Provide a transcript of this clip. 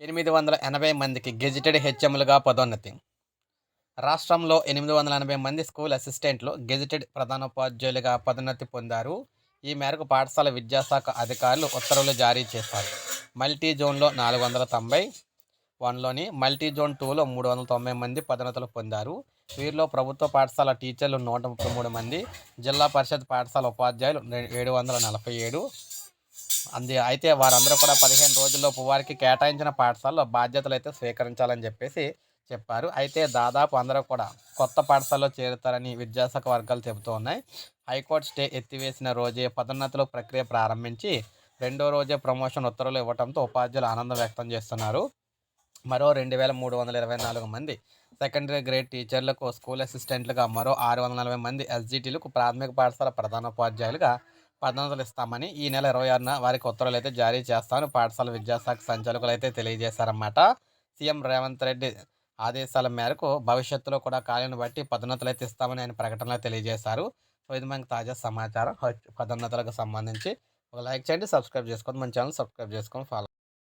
ఎనిమిది వందల ఎనభై మందికి గెజిటెడ్ హెచ్ఎంలుగా పదోన్నతి. రాష్ట్రంలో ఎనిమిది వందల ఎనభై మంది స్కూల్ అసిస్టెంట్లు గెజిటెడ్ ప్రధానోపాధ్యాయులుగా పదోన్నతి పొందారు. ఈ మేరకు పాఠశాల విద్యాశాఖ అధికారులు ఉత్తర్వులు జారీ చేశారు. మల్టీ జోన్లో నాలుగు వందల తొంభై వన్లోని మల్టీ జోన్ టూలో మూడు వందల తొంభై మంది పదోన్నతులు పొందారు. వీరిలో ప్రభుత్వ పాఠశాల టీచర్లు నూట ముప్పై మూడు మంది జిల్లా పరిషత్ పాఠశాల ఉపాధ్యాయులు ఏడు వందల నలభై ఏడు అంది. అయితే వారందరూ కూడా పదిహేను రోజుల్లోపు వారికి కేటాయించిన పాఠశాలలో బాధ్యతలు అయితే స్వీకరించాలని చెప్పేసి చెప్పారు. అయితే దాదాపు అందరూ కూడా కొత్త పాఠశాలలో చేరుతారని విద్యాశాఖ వర్గాలు చెబుతూ ఉన్నాయి. హైకోర్టు స్టే ఎత్తివేసిన రోజే పదోన్నతుల ప్రక్రియ ప్రారంభించి రెండో రోజే ప్రమోషన్ ఉత్తర్వులు ఇవ్వడంతో ఉపాధ్యాయులు ఆనందం వ్యక్తం చేస్తున్నారు. మరో రెండు వేల మూడు వందల ఇరవై నాలుగు మంది సెకండరీ గ్రేడ్ టీచర్లకు స్కూల్ అసిస్టెంట్లుగా మరో ఆరు వందల నలభై మంది ఎస్జిటీలకు ప్రాథమిక పాఠశాల ప్రధానోపాధ్యాయులుగా పదోన్నతులు ఇస్తామని ఈ నెల ఇరవై ఆరున వారికి ఉత్తర్వులు అయితే జారీ చేస్తామని పాఠశాల విద్యాశాఖ సంచాలకులు అయితే తెలియజేశారన్నమాట. సీఎం రేవంత్ రెడ్డి ఆదేశాల మేరకు భవిష్యత్తులో కూడా ఖాళీని బట్టి పదోన్నతులు అయితే ఇస్తామని ఆయన ప్రకటనలో తెలియజేశారు. సో ఇది మనకి తాజా సమాచారం. పదోన్నతులకు సంబంధించి ఒక లైక్ చేయండి సబ్స్క్రైబ్ చేసుకోండి మన ఛానల్ సబ్స్క్రైబ్ చేసుకొని ఫాలో